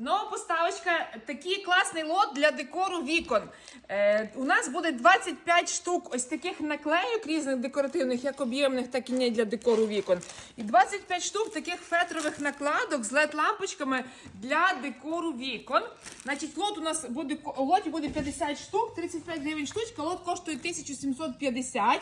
Нова поставочка, такий класний лот для декору вікон. Е, у нас буде 25 штук ось таких наклейок різних декоративних, як об'ємних, так і не для декору вікон. І 25 штук таких фетрових накладок з LED-лампочками для декору вікон. Значить, лот у нас буде лоті буде 50 штук, 35 гривень штучка, лот коштує 1750.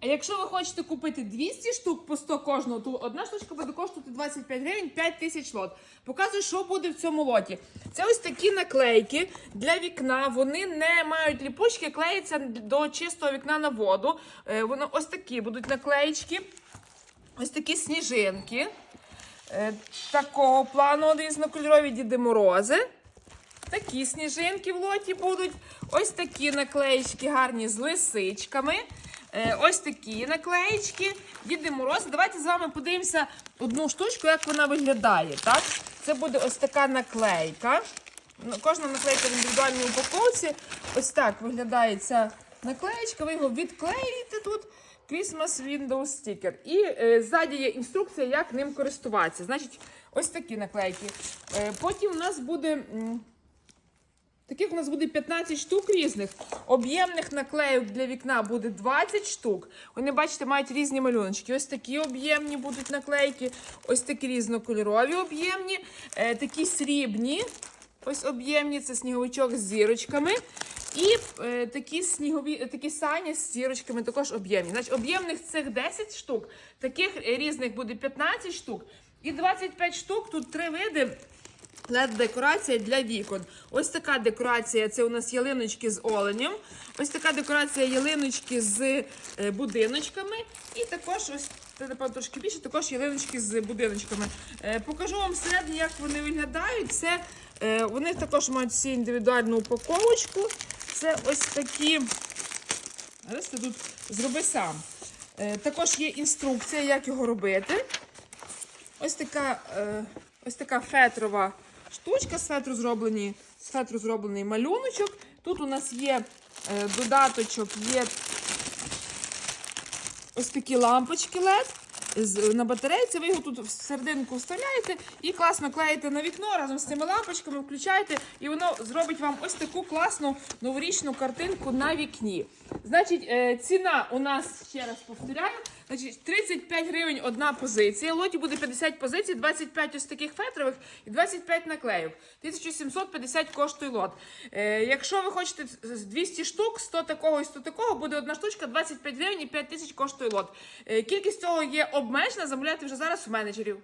А якщо ви хочете купити 200 штук по 100 кожного, то одна штучка буде коштувати 25 гривень 5 тисяч лот. Показую, що буде в цьому лоті. Це ось такі наклейки для вікна. Вони не мають ліпучки, клеїться до чистого вікна на воду. Е, Воно ось такі будуть наклеїчки. Ось такі сніжинки. Е, Такого плану різнокольорові Діди Морози. Такі сніжинки в лоті будуть. Ось такі наклеїчки гарні з лисичками. Е, Ось такі наклеїчки. Діди Мороз. Давайте з вами подивимося одну штучку, як вона виглядає. Так? Це буде ось така наклейка. Ну, Кожна наклейка в індивідуальній упаковці. Ось так виглядає ця наклеєчка. Ви його відклеїте тут. Christmas Windows Sticker. І е, ззаді є інструкція, як ним користуватися. Значить, ось такі наклейки. Е, потім у нас буде. Таких у нас буде 15 штук різних. Об'ємних наклеїк для вікна буде 20 штук. Вони, бачите, мають різні малюночки. Ось такі об'ємні будуть наклейки, ось такі різнокольорові об'ємні, е, такі срібні. Ось об'ємні, це сніговичок з зірочками. І е, такі снігові, е, такі сані з зірочками також об'ємні. Значить, об'ємних цих 10 штук, таких різних буде 15 штук. І 25 штук, тут три види. LED-декорація для вікон. Ось така декорація це у нас ялиночки з оленем. Ось така декорація ялиночки з е, будиночками. І також ось це напевно трошки більше, також ялиночки з будиночками. Е, покажу вам всередині, як вони виглядають. Це е, вони також мають всі індивідуальну упаковочку. Це ось такі. Зараз ти тут зроби сам. Також є інструкція, як його робити. Ось така, ось така фетрова штучка з фетру зроблені, з фетру зроблений малюночок. Тут у нас є е, додаточок, є ось такі лампочки LED на батарейці. Ви його тут в серединку вставляєте і класно клеїте на вікно разом з цими лампочками, включаєте, і воно зробить вам ось таку класну новорічну картинку на вікні. Значить, е, ціна у нас, ще раз повторяю, значить, 35 гривень одна позиція. Лоті буде 50 позицій, 25 ось таких фетрових і 25 наклеїв. 1750 коштує лот. Е, якщо ви хочете з 200 штук, 100 такого і 100 такого, буде одна штучка, 25 гривень і 5 тисяч коштує лот. Е, кількість цього є обмежена, замовляйте вже зараз у менеджерів.